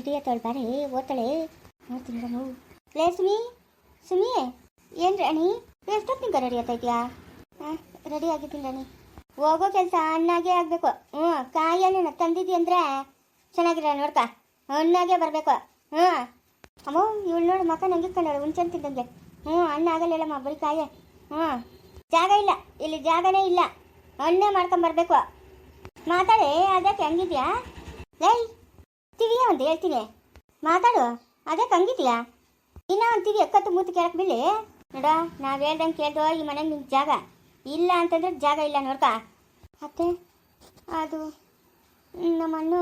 Ready ಆಯ್ತಾಳೆ ಬಾರೆ ಓದ್ತಾಳೆ ನೋಡ್ತೀನಿ ನೋವು. ಲೇ, ಸುಮಿ ಸುಮಿ ಏನು ರಾಣಿ? ಎಷ್ಟೊತ್ತಿಂಕ ರೆಡಿ ಆಗ್ತಾ ಇದೆಯಾ ಹಾಂ ರೆಡಿ ಆಗಿದ್ದೀನಿ ರಾಣಿ. ಹೋಗೋ ಕೆಲಸ ಅಣ್ಣಾಗೆ ಆಗಬೇಕು. ಹ್ಞೂ ಕಾಯನ್ನು ತಂದಿದ್ದಿ ಅಂದರೆ ಚೆನ್ನಾಗಿರ ನೋಡ್ಕ. ಅಣ್ಣಾಗೆ ಬರಬೇಕು. ಹ್ಞೂ. ಅಮ್ಮ, ಇವಳು ನೋಡು ಮಕ್ಕ ನಂಗೆ ಕಂಡಳು ಹುಣ್ಸೆ ತಿಂದಂಗೆ. ಹ್ಞೂ ಅಣ್ಣ ಆಗಲ್ಲ ಅಮ್ಮ ಬರೀ ಕಾಯೆ. ಹ್ಞೂ. ಜಾಗ ಇಲ್ಲ. ಇಲ್ಲಿ ಜಾಗನೇ ಇಲ್ಲ. ಅಣ್ಣೇ ಮಾಡ್ಕೊಂಬರ್ಬೇಕು. ಮಾತಾಡಿ ಅದಕ್ಕೆ ಹಂಗಿದ್ಯಾ? ಲೈ ತಿವಿಯ ಅಂತ ಹೇಳ್ತೀನಿ. ಮಾತಾಡು. ಅದೇ ಕಂಗಿದ್ಯಾ? ಇನ್ನ ಒಂದು ತಿವಿ ಎಕ್ಕತ್ತು ಮೂತು ಕೆಳಕ್ಕೆ ಬಿಳಿ. ನೋಡ, ನಾವು ಹೇಳ್ದಂಗೆ ಕೇಳ್ದೋ ಈ ಮನೆ ನಿಂಗೆ ಜಾಗ. ಇಲ್ಲ ಅಂತಂದ್ರೆ ಜಾಗ ಇಲ್ಲ ನೋಡ್ಕ. ಅತ್ತೆ, ಅದು ನಮ್ಮ ಅಣ್ಣು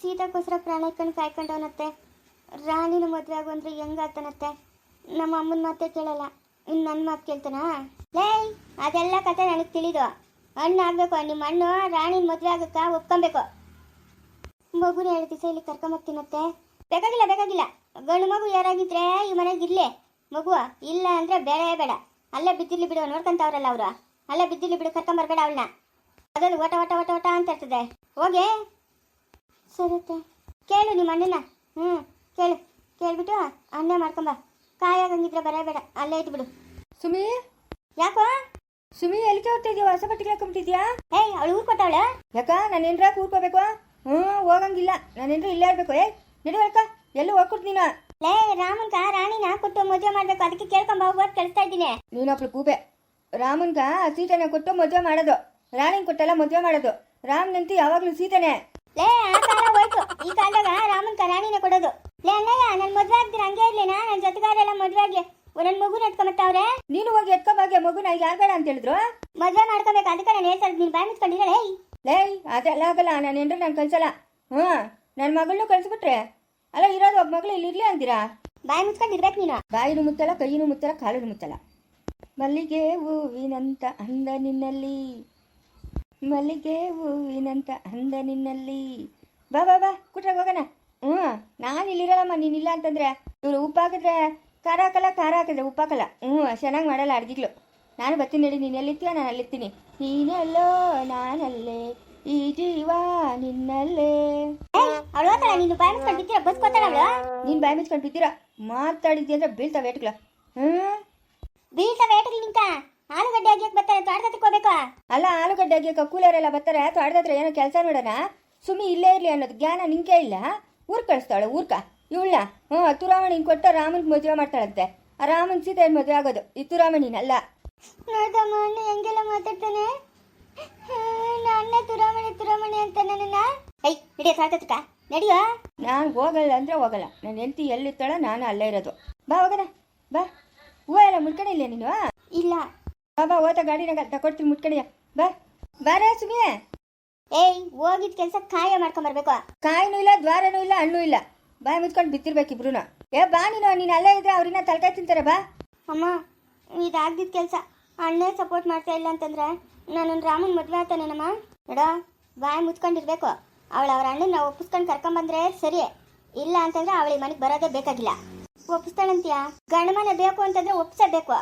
ಸೀತಾಕೋಸ್ಕರ ಪ್ರಾಣ ಇಟ್ಕೊಂಡು ಕಾಯ್ಕೊಂಡವನತ್ತೆ. ರಾಣಿನ ಮದುವೆ ಆಗು ಅಂದ್ರೆ ಹೆಂಗಾಗ್ತಾನತ್ತೆ? ನಮ್ಮ ಅಮ್ಮನ ಮಾತೇ ಕೇಳಲ್ಲ. ಇನ್ನು ನನ್ನ ಮಾತು ಕೇಳ್ತಾನಾ? ಲೇ, ಅದೆಲ್ಲ ಕತೆ ನನಗೆ ತಿಳಿದು. ಹಣ್ಣು ಆಗಬೇಕು ನಿಮ್ಮ ಅಣ್ಣು ರಾಣಿನ ಮದುವೆ ಆಗಕ್ಕ ಒಪ್ಕೊಬೇಕು. ಮಗುನ ಎರಡು ದಿವಸ ಇಲ್ಲಿ ಕರ್ಕೊಂಬರ್ತೀನತ್ತೆ ಬೇಕಾಗಿಲ್ಲ ಬೇಕಾಗಿಲ್ಲ. ಗಂಡು ಮಗು ಯಾರಾಗಿದ್ರೆ ಈ ಮನೆಗೆ ಇರ್ಲಿ. ಮಗುವ ಇಲ್ಲ ಅಂದ್ರೆ ಬೇಡ ಬೇಡ. ಅಲ್ಲೇ ಬಿದ್ದಿರ್ಲಿ ಬಿಡು ನೋಡ್ಕೊಂತವ್ರಲ್ಲ ಅವರು. ಅಲ್ಲೇ ಬಿದ್ದಿರ್ಲಿ ಬಿಡು ಕರ್ಕೊಂಬರ್ಬೇಡ ಅವಳನ್ನ. ಅದೊಂದು ಓಟ ಓಟ ಓಟ ಓಟ ಅಂತ ಇರ್ತದೆ. ಹೋಗಿ. ಸರತ್ತೆ ಕೇಳು ನಿಮ್ಮ ಅಣ್ಣನ. ಹ್ಞೂ ಕೇಳು. ಕೇಳ್ಬಿಟ್ಟು ಅಣ್ಣ ಮಾಡ್ಕೊಂಬ. ಕಾಯಾಗಂಗಿದ್ರೆ ಬರಬೇಡ ಅಲ್ಲೇ ಇದ್ಬಿಡು ಸುಮಿ? ಯಾಕೋ? ಸುಮಿ ಎಲ್ಲಿಗೆ ಹೋಗ್ತಾ ಇದೀಯ? ಹೊಸ ಬಟ್ಟೆಗೆ ಹಾಕೊಂಬಿಟ್ಟಿದ್ಯಾ ಏಯ್ ಅವಳು ಊರ್ ಕೊಟ್ಟವಳ ಯಾಕ ನಾನು ಏನ್ರ ಕೂರ್ಕೋಬೇಕು? ಹ್ಞೂ ಹೋಗಂಗಿಲ್ಲ. ನಾನೇನು ಇಲ್ಲೇ ಇರಬೇಕು. ಏ ನಡಿವಲ್ಕ ಎಲ್ಲೂ ಹೋಗ್ಕೊಟ್ ನೀನು. ಲೇ ರಾಮನ್ಕ ರಾಣಿನ ಕೊಟ್ಟು ಮದುವೆ ಮಾಡ್ಬೇಕು. ಅದಕ್ಕೆ ಕೇಳ್ಕೊಂಡ್ ಹೋಗ್ಬೋದು ಕಳಿಸ್ತಾ ಇದ್ದೀನಿ. ನೀನೊಬ್ಳು ಕೂಪೆ ರಾಮನ್ಗ ಸೀತೆನ ಕೊಟ್ಟು ಮದುವೆ ಮಾಡೋದು. ರಾಣಿನ ಕೊಟ್ಟೆಲ್ಲ ಮದುವೆ ಮಾಡೋದು. ರಾಮ್ನಂತೂ ಯಾವಾಗ್ಲೂ ಸೀತೆನೆ. ಲೇ ಆ ಕಾಲ ಹೋಯ್ತು. ಈ ಕಾಲದಾಗ ರಾಮನ್ಕ ರಾಣಿನ ಕೊಡೋದು. ಲೇ ಅಣ್ಣಯ್ಯ ನನ್ ಮದ್ವೆ ಆಗ್ತೀರ? ಹಂಗೆ ಇರ್ಲಿನಾ ನನ್ ಜೊತೆಗಾರೆಲ್ಲ ಮದ್ವೆ ಆಗಿ ನನ್ ಮಗು ಎತ್ಕೊಂಬತ್ತವ್ರೆ ನೀನು ಹೋಗಿ ಎತ್ಕೊಂಬಾಗೆ ಮಗುನ ಯಾರು ಬೇಡ ಅಂತ ಹೇಳಿದ್ರು? ಮದ್ವೆ ಮಾಡ್ಕೋಬೇಕು. ಅದಕ್ಕೆ ನಾನು ಹೇಳ್ತಾ ಇದ್ದೀನಿ. ಬಾಯ್ ಮುಚ್ಕೊಂಡಿರಲ್ಲ ಲೇಯ್ ಅದೆಲ್ಲ ಆಗಲ್ಲ. ನಾನು ಏನ್ರ ನಾನು ಕಳ್ಸಲ್ಲ ಹ್ಞೂ ನನ್ನ ಮಗಳನ್ನೂ ಕಳ್ಸಿಬಿಟ್ರೆ. ಅಲ್ಲ ಇರೋದು ಒಬ್ಬ ಮಗಳು ಇಲ್ಲಿ ಇರ್ಲಿ ಅಂತೀರಾ? ಮುಚ್ಕೊಂಡು ಇರ್ಬೇಕು ನೀನು. ಬಾಯಿನೂ ಮುತ್ತಲ್ಲ ಕೈಯೂ ಮುತ್ತಲ್ಲ ಕಾಲೂ ಮುತ್ತಲ್ಲ ಮಲ್ಲಿಗೆ ಹೂವಿನಂತ ಅಂದ ನಿನ್ನಲ್ಲಿ. ಮಲ್ಲಿಗೆ ಹೂವಿನಂತ ಅಂದ ನಿನ್ನಲ್ಲಿ. ಬಾ ಬಾ ಬಾ ಕುಟ್ರಾಗ ಹೋಗೋಣ. ಹ್ಞೂ ನಾನು ಇಲ್ಲಿರಲ್ಲಮ್ಮ ನೀನಿಲ್ಲ ಅಂತಂದ್ರೆ. ಇವರು ಉಪ್ಪು ಹಾಕಿದ್ರೆ ಖಾರ ಹಾಕಲ್ಲ ಖಾರ ಹಾಕಿದ್ರೆ ಉಪ್ಪು ಹಾಕಲ್ಲ ಹ್ಞೂ ಚೆನ್ನಾಗಿ ಮಾಡಲ್ಲ ಅಡ್ಗೆಗಳು. ನಾನು ಬರ್ತೀನಿ ಹೇಳಿ ನೀನು ಎಲ್ಲಿರ್ತೀಯ ನಾನು ಅಲ್ಲಿರ್ತೀನಿ. ನೀನೆಲ್ಲೋ ನಾನು ನಿನ್ನಲ್ಲೇ. ಅವಳು ನೀನು ಬಾಯ್ ಮುಚ್ಕೊಂಡು ಬಿದ್ದೀರ? ಬಸ್ಕೋತಾಳ ಅವಳು? ನೀನು ಬಾಯಿ ಮುಚ್ಕೊಂಡು ಬಿದ್ದೀರಾ? ಮಾತಾಡಿದ್ದಿ ಅಂದ್ರೆ ಬೀಳ್ತಾವೆ ಏಟ್ಗಳು. ಹ್ಞೂ ಬೀಳ್ತಾವೆ ಏಟಗಿ ನಿಂಕ ಆಲೂಗಡ್ಡೆ ಹಾಕಿ ಬರ್ತಾರೆ ತೋಟದಕ್ಕೆ ಹೋಗ್ಬೇಕು? ಅಲ್ಲ ಆಲೂಗಡ್ಡೆ ಅಗಿಯಕ್ಕೆ ಕೂಲರೆಲ್ಲ ಬರ್ತಾರೆ ತೋಟದತ್ರ ಏನೋ ಕೆಲಸ ನೋಡೋಣ? ಸುಮ್ಮಿ ಇಲ್ಲೇ ಇರಲಿ ಅನ್ನೋದು ಜ್ಞಾನ ನಿಂಕೆ ಇಲ್ಲ? ಊರ್ ಕಳಿಸ್ತಾಳೆ ಊರ್ಕ ಇವಳನ್ನ ಹ್ಞೂ ತುರಾಮಣಿನ ಕೊಟ್ಟ ರಾಮನ್ಗೆ ಮದುವೆ ಮಾಡ್ತಾಳಂತೆ. ಆ ರಾಮನ್ ಸೀತೆ ಮದುವೆ ಆಗೋದು ಈ ತುರಾಮಣಿನಲ್ಲ. ನೋಡ್ದಮ್ಮ ಅಣ್ಣ ಹೆಂಗೆಲ್ಲ ಮಾತಾಡ್ತಾನೆ? ನನ್ನ ತುರಾಮಣಿ ತುರಾಮಣಿ ಅಂತ ನನ್ನ ಐ ಹಿಡಿಯ ತೋಟದಕ್ಕ ನಡಿಯೋ? ನಾನು ಹೋಗಲ್ಲ ಅಂದ್ರೆ ಹೋಗಲ್ಲ. ನನ್ನ ಹೆಂಡತಿ ಎಲ್ಲಿರ್ತಾಳ ನಾನು ಅಲ್ಲೇ ಇರೋದು. ಬಾ ಹೋಗೋಣ. ಬಾ. ಹೂವ ಎಲ್ಲ ಮುಟ್ಕೊಂಡಿಲ್ಲ ನೀನು? ಇಲ್ಲ. ಬಾ ಬಾ ಓದ ಗಾಡಿನಾಗ ತಕೊಡ್ತೀನಿ ಮುಟ್ಕೊಂಡಿಯ ಬಾ. ಬಾರ ಸುಮಿಯೇ. ಏಯ್ ಹೋಗಿದ್ ಕೆಲಸ ಕಾಯ ಮಾಡ್ಕೊಂಬರ್ಬೇಕು ಕಾಯಿನೂ ಇಲ್ಲ ದ್ವಾರನೂ ಇಲ್ಲ ಹಣ್ಣು ಇಲ್ಲ. ಬಾಯ್ ಮುಚ್ಕೊಂಡು ಬಿತ್ತಿರ್ಬೇಕು ಇಬ್ರುನ. ಏ ಬಾ ನೀನು ನೀನು ಅಲ್ಲೇ ಇದ್ರೆ ಅವ್ರನ್ನ ತಲ್ಕಾಯ್ ತಿಂತಾರೆ ಬಾ. ಅಮ್ಮ ಇದಾಗ್ದಿದ್ ಕೆಲಸ. ಅಣ್ಣೇ ಸಪೋರ್ಟ್ ಮಾಡ್ತಾ ಇಲ್ಲ ಅಂತಂದ್ರೆ ನಾನು ರಾಮನ್ ಮದ್ವೆ ಆತಾನೇನಮ್ಮ ನೋಡ, ಬಾಯಿ ಮುಚ್ಕೊಂಡಿರ್ಬೇಕು. ಅವಳು ಅವ್ರ ಅಣ್ಣನ ಒಪ್ಪಿಸ್ಕೊಂಡು ಕರ್ಕೊಂಬಂದ್ರೆ ಸರಿ ಇಲ್ಲ ಅಂತಂದ್ರೆ ಅವಳಿಗೆ ಮನೆಗೆ ಬರೋದೇ ಬೇಕಾಗಿಲ್ಲ. ಒಪ್ಪಿಸ್ತಾಳಂತೀಯ? ಗಂಡಮನೆ ಬೇಕು ಅಂತಂದ್ರೆ ಒಪ್ಸಬೇಕು.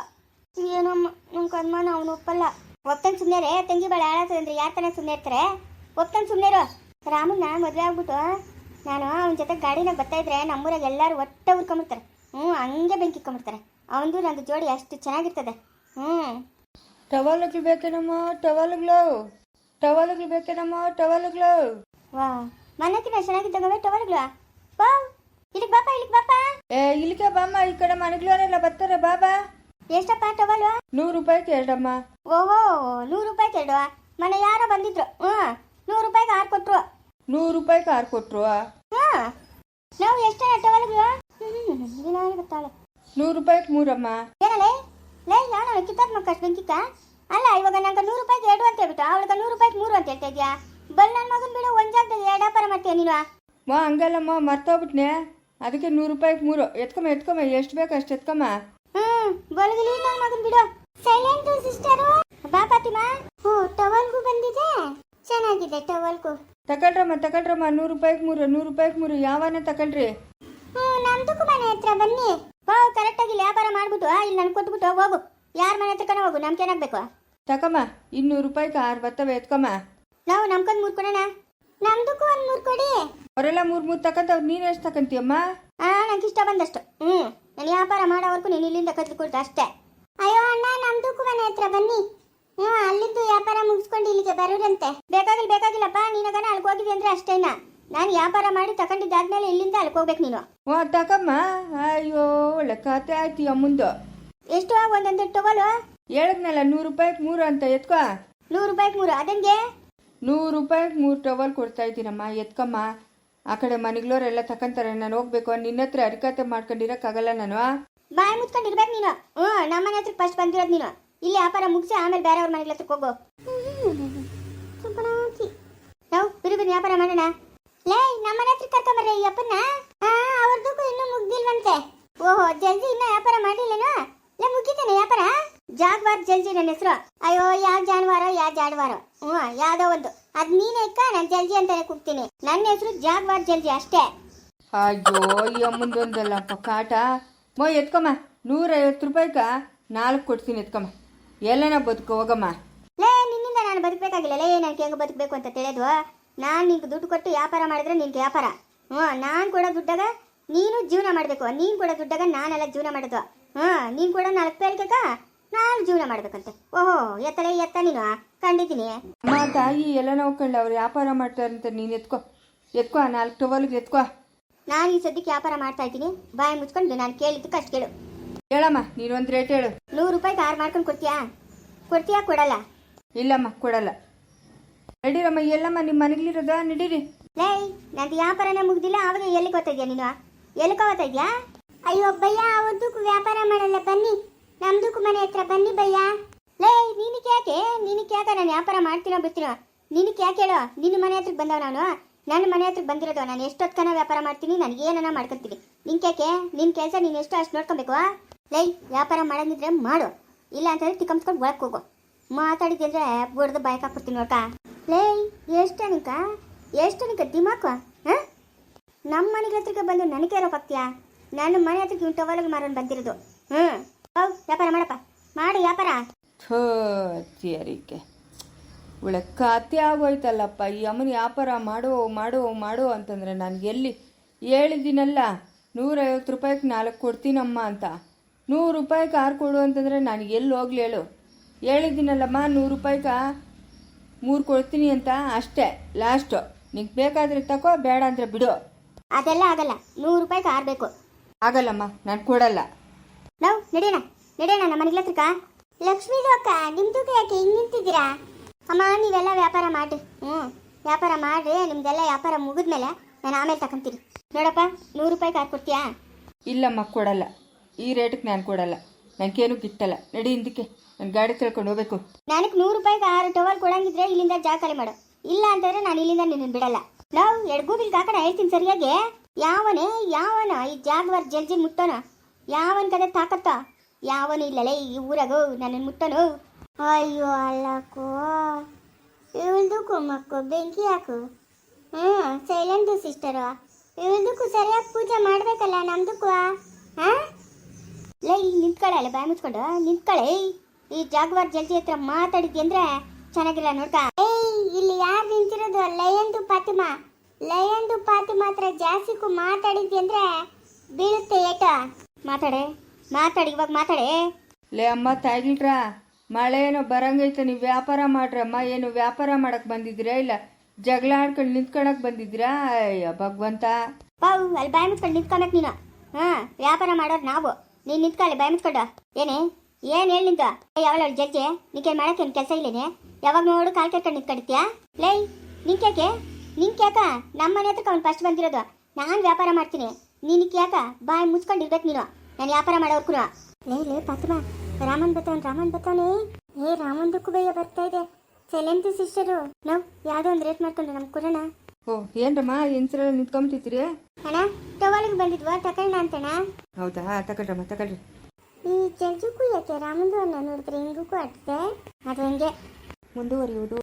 ಏನಮ್ಮ ನಮ್ಗೆ ಅನುಮಾನ ಅವನು ಒಪ್ಪಲ್ಲ. ಒಪ್ತಾನೆ ಸುಮ್ಮನೆ ರೇ ತಂಗಿ ಬಾಳ ಹಾಳಾಗ್ತದೆ ಅಂದ್ರೆ ಯಾರು ತಾನೇ ಸುಮ್ಮನೆ ಇರ್ತಾರೆ? ಒಪ್ತಾನೆ ಸುಮ್ಮನೆ ಇರು ರಾಮನ್ನ ಮದುವೆ ಆಗ್ಬಿಟ್ಟು, ನಾನು ಅವನ ಜೊತೆ ಗಾಡಿನಾಗ ಬರ್ತಾ ಇದ್ರೆ ನಮ್ಮೂರಾಗ ಎಲ್ಲರೂ ಒಟ್ಟೆ ಉರ್ಕೊಂಬಿಡ್ತಾರೆ. ಹ್ಞೂ ಹಂಗೆ ಬೆಂಕಿ ಇಕ್ಕೊಂಬಿಡ್ತಾರೆ ಅವನದು ನಂದು ಜೋಡಿ ಅಷ್ಟು ಚೆನ್ನಾಗಿರ್ತದೆ. ಹ್ಞೂ ಟವಲ್ಗಳು ಬೇಕೇನಮ್ಮ ಟವಲ್ಗಳು ಟವಲ್ಗಳು ಬೇಕೇನಮ್ಮ ಟವಲ್ಗಳು ವಾ ಮನೆಕಿನ ಚೆನ್ನಾಗಿದ್ದಾಗವೆ ಟವಲ್ಗಳು ಬಾ ಇಲ್ಲಿಗೆ ಬಾಪ ಇಲ್ಲಿಗೆ ಬಾಪ ಏ ಇಲ್ಲಿಗೆ ಬಾಮ್ಮ ಈ ಕಡೆ ಮನೆಗಳವರೆಲ್ಲ ಬರ್ತಾರೆ ಬಾಬಾ ಎಷ್ಟಪ್ಪ ಟವಲು ನೂರು ರೂಪಾಯಿಗೆ ಎರಡಮ್ಮ ಓಹೋ ನೂರು ರೂಪಾಯಿ ಕೇಳುವ ಮನೆ ಯಾರೋ ಬಂದಿದ್ರು ಹ್ಞೂ ನೂರು ರೂಪಾಯಿಗೆ ಆರು ಕೊಟ್ರು ನೂರು ರೂಪಾಯಿಗೆ ಆರು ಕೊಟ್ರು ಹ್ಞೂ ನಾವು ಎಷ್ಟೇ ಟವಲ್ಗಳು ಹ್ಞೂ ದಿನಾನು ಗೊತ್ತಾಳೆ ನೂರು ರೂಪಾಯಿಗೆ ಮೂರಮ್ಮ ಏನಲ್ಲೇ ಲೇ ನಾನು ಕಿತ್ತಾದ ಮಕ್ಕ ಅಷ್ಟು ಬೆಂಕಿಕ್ಕ? ಅಲ್ಲ ಇವಾಗ ನಂಗೆ ನೂರು ರೂಪಾಯಿಗೆ ಎರಡು ಅಂತ ಹೇಳ್ಬಿಟ್ಟು ಅವಳಿಗೆ ನೂರು ರೂಪಾಯಿಗೆ ಮೂರು ಅಂತ ಹೇಳ್ತಾ ಇದೆಯಾ? ಬಲ್ ನನ್ನ ಮಗನ ಬಿಡು ಒಂದು ಜಾಗದಲ್ಲಿ ಎರಡು ವ್ಯಾಪಾರ ಮಾಡ್ತೀಯ ನೀನು? ಮಾ ಹಂಗಲ್ಲಮ್ಮ ಮರ್ತೋಗ್ಬಿಟ್ನೆ. ಅದಕ್ಕೆ ನೂರು ರೂಪಾಯಿಗೆ ಮೂರು. ಎತ್ಕೊಮ್ಮ ಎತ್ಕೊಮ್ಮ ಎಷ್ಟು ಬೇಕು ಅಷ್ಟು ಎತ್ಕೊಮ್ಮ. ಹ್ಮ್ ಬಲಗಲಿ ನನ್ನ ಮಗನ ಬಿಡು. ಸೈಲೆಂಟ್ ಸಿಸ್ಟರು ಬಾ ಫಾತಿಮಾ. ಹ್ಞೂ ಟವಲ್ಗೂ ಬಂದಿದೆ? ಚೆನ್ನಾಗಿದೆ ಟವಲ್ಗೂ. ತಗೊಳ್ರಮ್ಮ ತಗೊಳ್ರಮ್ಮ ನೂರು ರೂಪಾಯಿಗೆ ಮೂರು ನೂರು ರೂಪಾಯಿಗೆ ಮೂರು. ಯಾವನ ತಗೊಳ್ರಿ ಹ್ಞೂ ನಮ್ದು ಮನೆ ಹತ್ರ ಬನ್ನಿ. ಹೋಗು ಕರೆಕ್ಟಾಗಿ ವ್ಯಾಪಾರ ಮಾಡ್ಬಿಟ್ಟು ಇಲ್ಲಿ ನಾನು ಕೊಟ್ಬಿಟ್ಟು ಹೋಗು. ಯಾರ ಮನೆ ಹತ್ರ ಕಣ ಹೋಗು ನಮ್ಗೆ ಏನಾಗಬೇಕು? ತಕಮ್ಮ ಇನ್ನೂರು ರೂಪಾಯಿಗೆ ಆರು ಬರ್ತವೆ ಎತ್ಕೊಮ್ಮ. ನಾವು ನಮ್ಕೊಂದು ಮೂರು ಕೊಡೋಣ? ನಮ್ದಕ್ಕೂ ಒಂದು ಮೂರು ಕೊಡಿ. ಅವರೆಲ್ಲ ಮೂರು ಮೂರು ತಗೊಂತವ್ರು ನೀನು ಎಷ್ಟು ತಕಂತೀಯಮ್ಮ? ಆ ನಂಗೆ ಇಷ್ಟ ಬಂದಷ್ಟು. ಹ್ಞೂ ನಾನು ವ್ಯಾಪಾರ ಮಾಡೋವರೆಗೂ ನೀನು ಇಲ್ಲಿಂದ ಕತ್ತಿ ಕೊಡ್ತು ಅಷ್ಟೇ. ಅಯ್ಯೋ ಅಣ್ಣ ನಮ್ದು ಮನೆ ಹತ್ರ ಬನ್ನಿ. ಹ್ಞೂ ಅಲ್ಲಿದ್ದು ವ್ಯಾಪಾರ ಮುಗಿಸ್ಕೊಂಡು ಇಲ್ಲಿಗೆ ಬರೋರಂತೆ. ಬೇಕಾಗಿಲ್ಲ ಬೇಕಾಗಿಲ್ಲಪ್ಪ ನೀನಾಗನ ಅಲ್ಲಿಗೆ ಹೋಗಿದ್ವಿ ಅಂದ್ರೆ ಅಷ್ಟೇನಾ? ನಾನು ವ್ಯಾಪಾರ ಮಾಡಿ ತಗೊಂಡಿದ್ದಾದ್ಮೇಲೆ ಇಲ್ಲಿಂದ ಅಲ್ಲಿಗೆ ಹೋಗ್ಬೇಕು ನೀನು. ಓ ತಕಮ್ಮ. ಅಯ್ಯೋ ಒಳ್ಳೆ ಕತೆ ಆಯ್ತು ಅಮ್ಮಂದು. ಎಷ್ಟು ಒಂದೊಂದು ಟವಲು ಹೇಳಿದ್ನಲ್ಲ ನೂರು ರೂಪಾಯಿಗೆ ಮೂರು ಅಂತ ಎತ್ಕೋ. ನೂರು ರೂಪಾಯಿಗೆ ಮೂರು ಅದಂಗೆ? ನೂರು ರೂಪಾಯಿಗೆ ಮೂರು ಟವಲ್ ಕೊಡ್ತಾ ಇದ್ದೀನಮ್ಮ ಎತ್ಕಮ್ಮ. ಆ ಕಡೆ ಮನೆಗಳವರೆಲ್ಲ ತಕೊಂತಾರೆ ನಾನು ಹೋಗ್ಬೇಕು. ನಿನ್ನ ಹತ್ರ ಅರಿಕತೆ ಮಾಡ್ಕೊಂಡಿರಕ್ಕಾಗಲ್ಲ ನಾನು ಬಾಯಿ ಮುತ್ಕೊಂಡಿರ್ಬೇಕು ನೀನು. ಹ್ಞೂ ನಮ್ಮ ಮನೆ ಹತ್ರ ಫಸ್ಟ್ ಬಂದಿರೋದು ನೀನು. ಇಲ್ಲಿ ವ್ಯಾಪಾರ ಮುಗಿಸಿ ಆಮೇಲೆ ಬೇರೆಯವ್ರ ಮನೆಗಳ ಹತ್ರಕ್ಕೆ ಹೋಗು. ನಾವು ಬಿರು ಬಿರು ವ್ಯಾಪಾರ ಮಾಡೋಣ. ಲೇ ನಮ್ಮನೆ ಹತ್ರ ಕರ್ಕೊಂಬರ್ರಿ ಈ ಆ ಅವ್ರದ್ದು ಇನ್ನೂ ಮುಗ್ದಿಲ್ವಂತೆ. ಓಹೋ ಜಲ್ದಿ ಇನ್ನೂ ವ್ಯಾಪಾರ ಮಾಡಿಲ್ಲೇನೋ ಲೇ ಮುಗಿತಾನೆ ವ್ಯಾಪಾರ? ಜಾಗ್ವಾರ್ ಜಲ್ದಿ ನನ್ನ ಹೆಸರು. ಅಯ್ಯೋ ಯಾವ ಜಾನುವಾರ ಯಾವ ಜಾನುವಾರ ಹ್ಞೂ ಯಾವ್ದೋ ಒಂದು. ಅದು ನೀನೇ ಇಕ್ಕ ನಾನು ಜಲ್ದಿ ಅಂತಾನೆ ಕೂಗ್ತೀನಿ. ನನ್ನ ಹೆಸರು ಜಾಗ್ವಾರ್ ಜಲ್ದಿ ಅಷ್ಟೇ. ಅಯ್ಯೋ ಈ ಅಮ್ಮಂದು ಒಂದಲ್ಲಪ್ಪ ಕಾಟ. ಮೋ ಎತ್ಕಮ್ಮ. ನೂರೈವತ್ತು ರೂಪಾಯಿಗ? ನಾಲ್ಕು ಕೊಡ್ತೀನಿ ಎತ್ಕೊಮ್ಮ. ಎಲ್ಲನ ಬದುಕು ಹೋಗಮ್ಮ. ಲೇ ನಿನ್ನಿಂದ ನಾನು ಬದುಕಬೇಕಾಗಿಲ್ಲ. ಲೇ ನನಗೆ ಹೆಂಗೆ ಬದುಕಬೇಕು ಅಂತ ತಿಳಿಯೋದು ನಾನು ನಿಂಗೆ ದುಡ್ಡು ಕೊಟ್ಟು ವ್ಯಾಪಾರ ಮಾಡಿದ್ರೆ ನಿನ್ಗೆ ವ್ಯಾಪಾರ. ಹ್ಞೂ ನಾನು ಕೂಡ ದುಡ್ಡಾಗ ನೀನು ಜೀವನ ಮಾಡಬೇಕು. ನೀನು ಕೂಡ ದುಡ್ಡಾಗ ನಾನೆಲ್ಲ ಜೀವನ ಮಾಡೋದು. ಹ್ಞೂ ನೀನು ಕೂಡ ನಾಲ್ಕು ಪೇಲ್ಕಕ್ಕ ನಾನು ಜೀವನ ಮಾಡ್ಬೇಕಂತೆ. ಓಹೋ ಎತ್ತಲೇ ಎತ್ತ ನೀನು ಕಂಡಿದ್ದೀನಿ. ಅಮ್ಮ ತಾಯಿ ಎಲ್ಲ ನೋಡ್ಕೊಂಡು ಅವ್ರು ವ್ಯಾಪಾರ ಮಾಡ್ತಾರಂತ ನೀನು ಎತ್ಕೋ. ಎತ್ಕೋ ನಾಲ್ಕು ಟವಲ್ಗೆ ಎತ್ಕೋ. ನಾನು ಈ ಸದ್ಯಕ್ಕೆ ವ್ಯಾಪಾರ ಮಾಡ್ತಾ ಇದ್ದೀನಿ. ಬಾಯಿ ಮುಚ್ಕೊಂಡು ನಾನು ಕೇಳಿದ್ದಕ್ಕೆ ಅಷ್ಟು ಕೇಳು. ಹೇಳಮ್ಮ ನೀನೊಂದು ರೇಟ್ ಹೇಳು. ನೂರು ರೂಪಾಯಿ ಆರು ಮಾಡ್ಕೊಂಡು ಕೊಡ್ತೀಯಾ? ಕೊಡ್ತೀಯಾ ಕೊಡಲ್ಲ? ಇಲ್ಲಮ್ಮ ಕೊಡಲ್ಲ. ನಡೀರಮ್ಮ ಎಲ್ಲಮ್ಮ ನಿಮ್ಮ ಮನೆಗಳಿರೋದ ನಡೀರಿ. ಲೇ, ನಂದು ವ್ಯಾಪಾರನೇ ಮುಗ್ದಿಲ್ಲ ಅವಾಗ ಎಲ್ಲಿ ಗೊತ್ತಿದ್ಯಾ ನೀನು? ಎಲ್ಲಿ ಹೋಗ್ತಾ ಅಯ್ಯೋ, ಭಯ್ಯ ಅವತ್ತಕ್ಕೂ ವ್ಯಾಪಾರ ಮಾಡಲ್ಲ, ಬನ್ನಿ. ನಮ್ದಕ್ಕೂ ಮನೆ ಹತ್ರ ಬನ್ನಿ, ಭಯ್ಯ. ಲೇ ನೀನಕ್ಕೆ ಯಾಕೆ? ನಿನಗೆ ಯಾಕೆ ನಾನು ವ್ಯಾಪಾರ ಮಾಡ್ತೀನೋ ಬಿಡ್ತೀನೋ? ನಿನಗೆ ಯಾಕೆ ಹೇಳೋ? ನಿನ್ನ ಮನೆ ಹತ್ರ ಬಂದವ ನಾನು? ನನ್ನ ಮನೆ ಹತ್ರ ಬಂದಿರೋದು, ನಾನು ಎಷ್ಟೊತ್ಕನ ವ್ಯಾಪಾರ ಮಾಡ್ತೀನಿ ನಾನು ಏನನ ಮಾಡ್ಕೊತೀನಿ ನಿನ್ಕ್ಯಾಕೆ ನಿನ್ನ ಕೆಲಸ ನೀನು ಎಷ್ಟು ಅಷ್ಟು ನೋಡ್ಕೊಬೇಕು ಲೈ, ವ್ಯಾಪಾರ ಮಾಡಂಗಿದ್ರೆ ಮಾಡು. ಇಲ್ಲ ಅಂತಂದ್ರೆ ತಿಕ್ಕಂಸ್ಕೊಂಡು ಒಳಕ್ಕೆ ಹೋಗು. ಮಾತಾಡಿದ್ರೆ ಬುಡ್ದು ಬಾಯ್ಕ್ ಹಾಕ್ಬಿಡ್ತೀನಿ ಲೇ ಎಷ್ಟು ನಿಂಕ ಎಷ್ಟು ನಿಂಕ ದಿಮಾಕು? ಹಾಂ? ನಮ್ಮ ಮನೆಗೆ ಹತ್ರಕ್ಕೆ ಬಂದು ನನಗೆ ಪಕ್ತಿಯಾ? ನನ್ನ ಮನೆ ಹತ್ರಕ್ಕೆ ಇವ್ನು ಟವಲ್ಗೆ ಮಾರೋನು ಬಂದಿರೋದು. ಹ್ಞೂ ಹೌ ವ್ಯಾಪಾರ ಮಾಡಪ್ಪ. ಮಾಡಿ ವ್ಯಾಪಾರ. ಥೋ ತಿಯರಿಕೆ ಒಳ್ಳೆ ಕತೆ ಆಗೋಯ್ತಲ್ಲಪ್ಪ. ಈ ಅಮ್ಮನ ವ್ಯಾಪಾರ ಮಾಡು ಮಾಡು ಮಾಡು ಅಂತಂದ್ರೆ ನಾನು ಎಲ್ಲಿ ಹೇಳಿದ್ದೀನಲ್ಲ? ನೂರೈವತ್ತು ರೂಪಾಯಿಗೆ ನಾಲ್ಕು ಕೊಡ್ತೀನಮ್ಮ ಅಂತ. ನೂರು ರೂಪಾಯಿಗೆ ಆರು ಕೊಡು ಅಂತಂದರೆ ನಾನು ಎಲ್ಲಿ ಹೋಗ್ಲಿ ಹೇಳು. ಹೇಳಿದ್ದೀನಲ್ಲಮ್ಮ, ನೂರು ರೂಪಾಯಿಗೆ ಮೂರು ಕೊಡ್ತೀನಿ ಅಂತ ಅಷ್ಟೇ ಲಾಸ್ಟು ನಿಂಗೆ ಬೇಕಾದರೆ ತಗೋ ಬೇಡ ಅಂದರೆ ಬಿಡು. ಅದೆಲ್ಲ ಆಗಲ್ಲ ನೂರು ಕಾರ್ ಬೇಕು. ಆಗಲ್ಲಮ್ಮ ನಾನು ಕೊಡಲ್ಲ. ನಾವು ನಡೆಯೋಣ ನಡೆಯೋಣ ನಮ್ಮ ಮನೆಗೆ ಹತ್ರಕ್ಕ? ಲೋಕ ಅಕ್ಕ ನಿಮ್ದು ಯಾಕೆ ಹಿಂಗೆ ನಿಂತಿದ್ದೀರಾ? ಅಮ್ಮ ನೀವೆಲ್ಲ ವ್ಯಾಪಾರ ಮಾಡಿ ಹ್ಞೂ ವ್ಯಾಪಾರ ಮಾಡ್ರಿ ನಿಮ್ದೆಲ್ಲ ವ್ಯಾಪಾರ ಮುಗಿದ್ಮೇಲೆ ನಾನು ಆಮೇಲೆ ತಗೊಂತೀನಿ ನೋಡಪ್ಪ ನೂರು ರೂಪಾಯಿ ಕಾರ್ ಕೊಡ್ತೀಯಾ? ಇಲ್ಲಮ್ಮ ಕೊಡಲ್ಲ. ಈ ರೇಟಿಗೆ ನಾನು ಕೊಡಲ್ಲ. ನನಗೇನು ಗಿಟ್ಟಲ್ಲ. ನಡಿ ಹಿಂದಕ್ಕೆ. ನಾನು ಗಾಡಿ ತಿಳ್ಕೊಂಡು ಹೋಗ್ಬೇಕು. ನನಗೆ ನೂರು ರೂಪಾಯಿಗೆ ಆರು ಟವಲ್ ಕೊಡಂಗಿದ್ರೆ ಇಲ್ಲಿಂದ ಜಾ ಮಾಡು. ಇಲ್ಲ ಅಂತಂದ್ರೆ ನಾನು ಇಲ್ಲಿಂದ ನಿನ್ನ ಬಿಡಲ್ಲ. ನಾವು ಎಡ್ಗೂಬಿಲ್ ಕಾಕಡ ಹೇಳ್ತೀನಿ ಸರಿಯಾಗಿ. ಯಾವನೇ, ಯಾವನ ಈ ಜಾಗವರ್ ಜಲ್ಜಿ ಮುಟ್ಟೋನ? ಯಾವನ್ ಕದೆ ತಾಕತ್ತ? ಯಾವನು ಇಲ್ಲಲೇ ಈ ಊರಾಗು ನನ್ನ ಮುಟ್ಟನು? ಅಯ್ಯೋ, ಅಲ್ಲಕ್ಕೋ. ಇವಳದು ಮಕ್ಕು ಬೆಂಕಿ ಹಾಕು. ಹ್ಞೂ ಸೈಲೆಂಟು ಸಿಸ್ಟರು. ಇವಳದಕ್ಕೂ ಸರಿಯಾಗಿ ಪೂಜೆ ಮಾಡಬೇಕಲ್ಲ ನಮ್ದಕ್ಕೂ ಹಾಂ ಲೈ ನಿಂತ್ಕೊಳ್ಳೆ ಬಾಯಿ ಮುಚ್ಕೊಂಡು. ನಿಂತ್ಕೊಳ್ಳೆ ಈ ಜಾಗವಾರ್ ಜಲ್ದಿ ಹತ್ರ ಮಾತಾಡಿದ್ಯ ಅಂದ್ರೆ ಚೆನ್ನಾಗಿಲ್ಲ ನೋಡ್ಕ ಏಯ್ ಇಲ್ಲಿ ಯಾರು ನಿಂತಿರೋದು? ಲಯಂದು ಫಾತಿಮಾ ಲಯಂದು ಫಾತಿಮಾ ಹತ್ರ ಜಾಸ್ತಿಗೂ ಮಾತಾಡಿದ್ಯ ಅಂದ್ರೆ ಬೀಳುತ್ತೆ ಏಟ. ಮಾತಾಡೆ ಮಾತಾಡಿ ಇವಾಗ ಮಾತಾಡೆ. ಲೇ ಅಮ್ಮ ತಾಯಿಗಿಟ್ರ ಮಳೆ ಏನೋ ಬರಂಗೈತೆ ನೀವು ವ್ಯಾಪಾರ ಮಾಡ್ರಮ್ಮ. ಏನು ವ್ಯಾಪಾರ ಮಾಡಕ್ ಬಂದಿದ್ದೀರಾ ಇಲ್ಲ ಜಗಳ ಆಡ್ಕೊಂಡು ನಿಂತ್ಕೊಳಕ್ ಬಂದಿದ್ರಾ ಅಯ್ಯ ಭಗವಂತ. ಪಾವು ಅಲ್ಲಿ ಬಾಯಿ ಮುಚ್ಕೊಂಡು ನಿಂತ್ಕೊಳಕ್ ನೀನು. ಹಾ ವ್ಯಾಪಾರ ಮಾಡೋರು ನಾವು. ನೀನು ನಿಂತ್ಕೊಳ್ಳಿ ಬಾಯ್ ಮುಚ್ಕೊಂಡು. ಏನೇ? ಏನ್ ಹೇಳಿ ನಿಂತು ಯಾವಳ ಜಜ್ಜೆ ನಿಂಕೇನು ಮಾಡಕ್ಕೆ ಏನು ಕೆಲಸ ಇಲ್ಲೇನೆ? ಯಾವಾಗ ನೋಡು ಕಾಲ್ ಕಟ್ಕೊಂಡು ನಿಂತ್ಕೊಂಡಿದ್ಯಾ ಲೇ ನಿಂಕ್ಯಾಕೆ ನಿಂಕ್ಯಾಕ ನಮ್ಮ ಮನೆ ಹತ್ರಕ್ಕೆ ಅವ್ನು ಫಸ್ಟ್ ಬಂದಿರೋದು. ನಾನು ವ್ಯಾಪಾರ ಮಾಡ್ತೀನಿ. ನಿನಗೆ ಯಾಕ? ಬಾಯಿ ಮುಚ್ಕೊಂಡು ಇರ್ಬೇಕು ನೀನು. ನಾನು ವ್ಯಾಪಾರ ಮಾಡೋರ್ಕು ಲೇ ಲೇ ಪಾತಮ್ಮ ರಾಮನ್ ಬತ್ತವನ್ ರಾಮನ್ ಬತ್ತವನೇ ಏ ರಾಮಂದಕ್ಕೂ ಭಯ ಬರ್ತಾ ಇದೆ. ಸೈಲೆಂಟ್ ಸಿಸ್ಟರು ನಾವು ಯಾವುದೋ ಒಂದು ರೇಟ್ ಮಾಡ್ಕೊಂಡು ನಮ್ಗೆ ಕೊಡೋಣ ಓ ಏನ್ರಮ್ಮ ಹೆಂಗ್ಸ್ರೆಲ್ಲ ನಿಂತ್ಕೊಂಬಿಟ್ಟಿದ್ದೀರಿ? ಅಣ್ಣ ಟವಲ್ಗೆ ಬಂದಿದ್ವಾ ತಕೊಂಡ ಅಂತಣ್ಣ. ಹೌದಾ? ತಗೊಳ್ರಮ್ಮ ತಗೊಳ್ರಿ. ಈ ಜಡ್ಜಕ್ಕೂ ಯಾಕೆ ರಾಮಂದು ಅನ್ನ ನೋಡಿದ್ರೆ ಹಿಂಗಕ್ಕೂ ಆಡ್ತಿದೆ ಅದು ಹಂಗೆ? ಮುಂದುವರಿಯುವುದು.